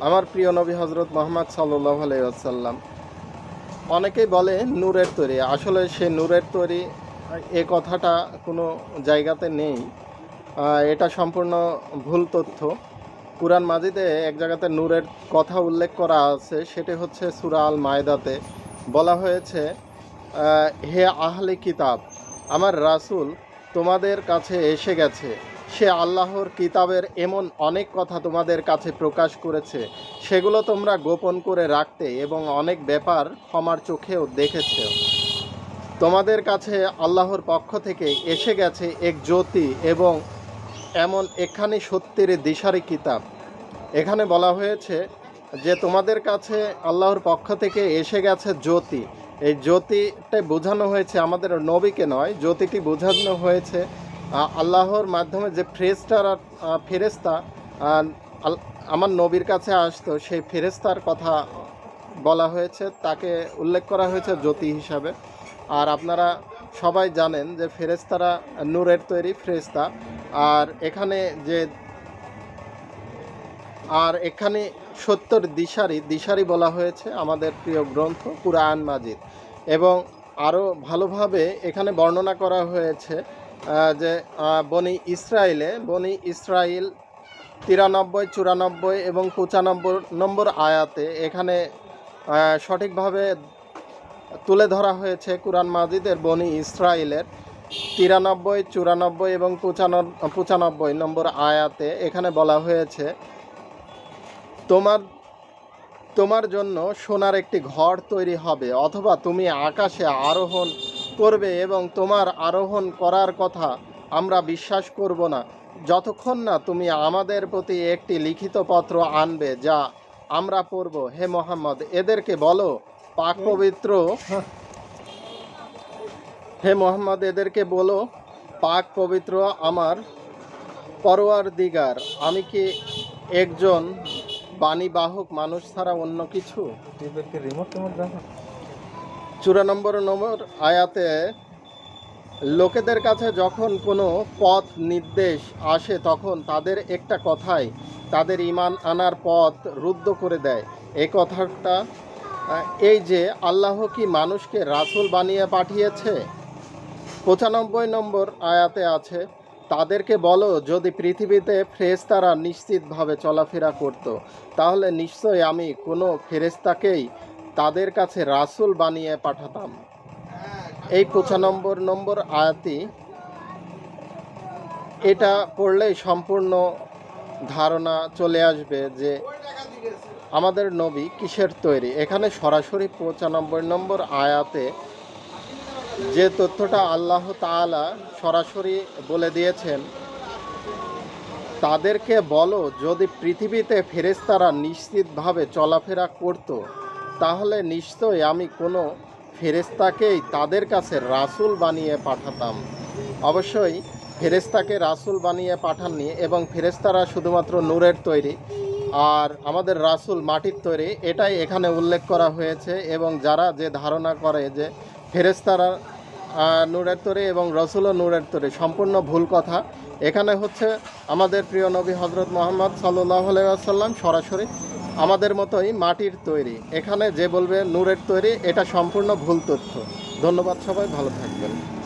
আমার প্রিয় নবী হজরত মোহাম্মদ সাল্লাহ আলাইসাল্লাম অনেকেই বলে নূরের তৈরি। আসলে সে নূরের তৈরি, এ কথাটা কোনো জায়গাতে নেই। এটা সম্পূর্ণ ভুল তথ্য। কুরআন মাজিদে এক জায়গাতে নূরের কথা উল্লেখ করা আছে, সেটি হচ্ছে সুরা আল মায়দাতে বলা হয়েছে হে আহলে কিতাব, আমার রাসূল তোমাদের কাছে এসে গেছে। সে আল্লাহর কিতাবের এমন অনেক কথা তোমাদের কাছে প্রকাশ করেছে, সেগুলো তোমরা গোপন করে রাখতে এবং অনেক ব্যাপার ক্ষমার চোখেও দেখেছে। তোমাদের কাছে আল্লাহর পক্ষ থেকে এসে গেছে এক জ্যোতি এবং এমন একখানি সত্যের দিশারি কিতাব। এখানে বলা হয়েছে যে তোমাদের কাছে আল্লাহর পক্ষ থেকে এসে গেছে জ্যোতি। এই জ্যোতিটা বোঝানো হয়েছে আমাদের নবীকে নয়, জ্যোতিটি বোঝানো হয়েছে আল্লাহর মাধ্যমে যে ফ্রেস্টার ফেরেস্তা আমার নবীর কাছে আসতো, সেই ফেরেস্তার কথা বলা হয়েছে, তাকে উল্লেখ করা হয়েছে জ্যোতি হিসাবে। আর আপনারা সবাই জানেন যে ফেরেস্তারা নূরের তৈরি ফেরেস্তা আর এখানে যে, আর এখানে সত্তর দিশারি দিশারি বলা হয়েছে আমাদের প্রিয় গ্রন্থ কুরআন মাজিদ। এবং আরও ভালোভাবে এখানে বর্ণনা করা হয়েছে যে বনি ইসরায়েলে, বনি ইসরায়েল তিরানব্বই, চুরানব্বই এবং পঁচানব্বই নম্বর আয়াতে এখানে সঠিকভাবে তুলে ধরা হয়েছে কুরআন মাজিদের বনি ইসরায়েলের তিরানব্বই, চুরানব্বই এবং পঁচানব্বই নম্বর আয়াতে এখানে বলা হয়েছে, তোমার তোমার জন্য সোনার একটি ঘর তৈরি হবে অথবা তুমি আকাশে আরোহণ করবে এবং তোমার আরোহণ করার কথা আমরা বিশ্বাস করব না। যতক্ষণ না তুমি আমাদের প্রতি একটি লিখিত পত্র আনবে যা আমরা পড়ব, হে মোহাম্মদ, এদেরকে বলো, পাক পবিত্র, হে মোহাম্মদ, এদেরকে বলো, পাক পবিত্র আমার পরোয়ার দিগার আমি কি একজন বাণীবাহক মানুষ ছাড়া অন্য কিছু? রিমোট চুরানব্বই নম্বর নম্বর আয়াতে লোকেদের কাছে যখন কোনো পথ নির্দেশ আসে, তখন তাদের একটা কথাই, তাদের ইমান আনার পথ রুদ্ধ করে দেয়। এ কথাটা, এই যে আল্লাহ কি মানুষকে রাসূল বানিয়ে পাঠিয়েছে? পঁচানব্বই নম্বর আয়াতে আছে, তাদেরকে বলো, যদি পৃথিবীতে ফেরেস্তারা নিশ্চিতভাবে চলাফেরা করত, তাহলে নিশ্চয়ই আমি কোনো ফেরেস্তাকেই তাদের কাছে রাসূল বানিয়ে পাঠাতাম। এই পঁচানব্বই নম্বর আয়াতি এটা পড়লেই সম্পূর্ণ ধারণা চলে আসবে যে আমাদের নবী কিসের তৈরি। এখানে সরাসরি পঁচানব্বই নম্বর আয়াতে যে তথ্যটা আল্লাহ তাআলা সরাসরি বলে দিয়েছেন, তাদেরকে বলো, যদি পৃথিবীতে ফেরেস্তারা নিশ্চিতভাবে চলাফেরা করত তাহলে নিশ্চয়ই আমি কোনো ফেরেস্তাকেই তাদের কাছে রাসূল বানিয়ে পাঠাতাম। অবশ্যই ফেরেস্তাকে রাসূল বানিয়ে পাঠাননি এবং ফেরেস্তারা শুধুমাত্র নূরের তৈরি আর আমাদের রাসূল মাটির তৈরি, এটাই এখানে উল্লেখ করা হয়েছে এবং যারা যে ধারণা করে যে ফেরেস্তারা নূরের তরে এবং রসুলও নূরের তরে, সম্পূর্ণ ভুল কথা। এখানে হচ্ছে আমাদের প্রিয় নবী হজরত মোহাম্মদ সাল্লাহ আসাল্লাম সরাসরি আমাদের মতোই মাটির তৈরি। এখানে যে বলবে নূরের তৈরি, এটা সম্পূর্ণ ভুল তথ্য। ধন্যবাদ সবাই, ভালো থাকবেন।